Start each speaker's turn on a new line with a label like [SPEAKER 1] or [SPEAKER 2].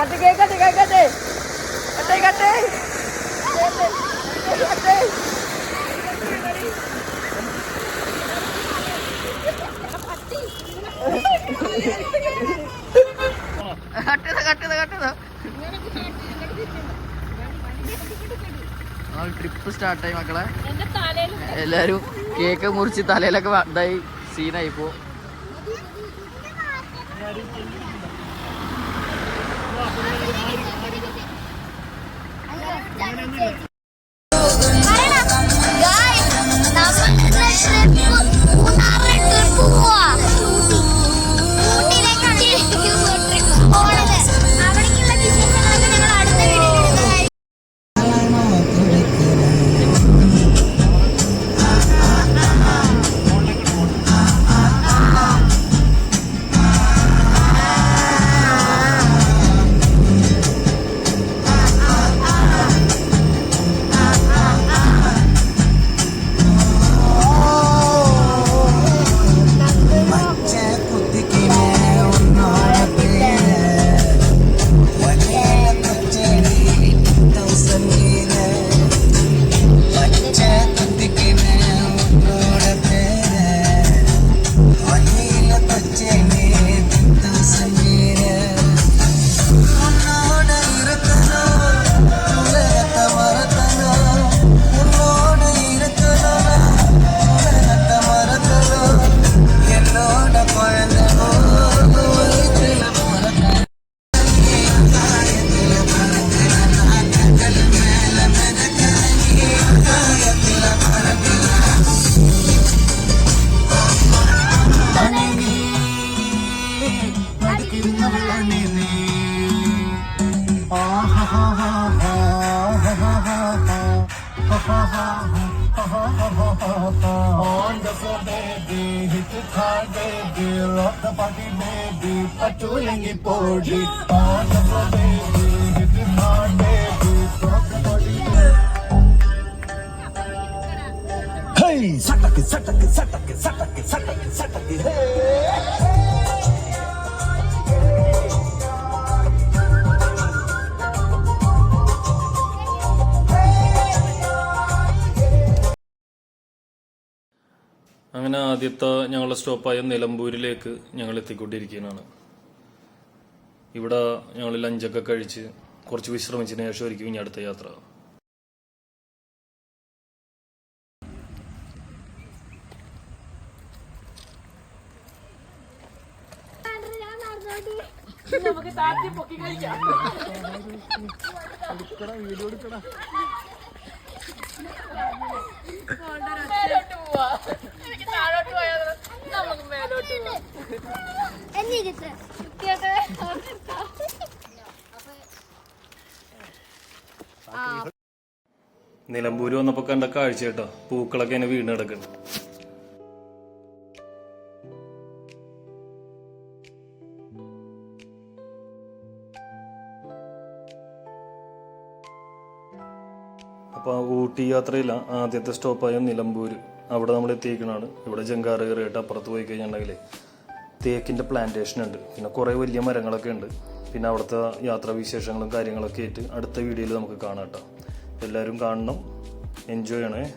[SPEAKER 1] Cut കേക്കട്ടെ കേക്കട്ടെ. കട്ടെ കട്ടെ കട്ടെ കട്ടത കട്ടത കട്ടത trip സ്റ്റാർട്ടായി മക്കളെ. എല്ലാരും കേക്ക് മുറിച്ച് തലയിലൊക്കെ ഇതായി സീനായി പോ
[SPEAKER 2] അവിടേക്കുള്ള
[SPEAKER 3] വലിയ കൊച്ചടി On the floor, baby, hit it hard, baby, rock the party, baby, patulengi podi. On the floor, baby, hit it hard, baby, rock the party. Hey, satake, satake, satake, satake, satake, hey.
[SPEAKER 4] അങ്ങനെ ആദ്യത്തെ ഞങ്ങളുടെ സ്റ്റോപ്പായ നിലമ്പൂരിലേക്ക് ഞങ്ങൾ എത്തിക്കൊണ്ടിരിക്കുകയാണ് ഇവിടെ ഞങ്ങൾ ലഞ്ചൊക്കെ കഴിച്ച് കുറച്ച് വിശ്രമിച്ചതിന് ശേഷം ഒരിക്കും ഇനി അടുത്ത യാത്ര.
[SPEAKER 2] നമുക്ക് താറ്റി പൊക്കി കഴിക്കാം. മേലോട്ട്
[SPEAKER 4] നിലമ്പൂര് വന്നപ്പോ കണ്ട കാഴ്ച കേട്ടോ. പൂക്കളൊക്കെ ഇങ്ങനെ വീണ് കിടക്കുന്നു. അപ്പോൾ ഊട്ടി യാത്രയില്ല ആദ്യത്തെ സ്റ്റോപ്പായ നിലമ്പൂര്. അവിടെ നമ്മൾ എത്തിയിരിക്കണാണ് ഇവിടെ ജങ്കാറ് കയറിയിട്ട് അപ്പുറത്ത് പോയി കഴിഞ്ഞിട്ടുണ്ടെങ്കിൽ തേക്കിന്റെ പ്ലാന്റേഷൻ ഉണ്ട്. പിന്നെ കുറേ വലിയ മരങ്ങളൊക്കെ ഉണ്ട്. പിന്നെ അവിടുത്തെ യാത്രാ വിശേഷങ്ങളും കാര്യങ്ങളൊക്കെ ആയിട്ട് അടുത്ത വീഡിയോയിൽ നമുക്ക് കാണാം കേട്ടോ. എല്ലാവരും കാണണം. എൻജോയ് ചെയ്യണേ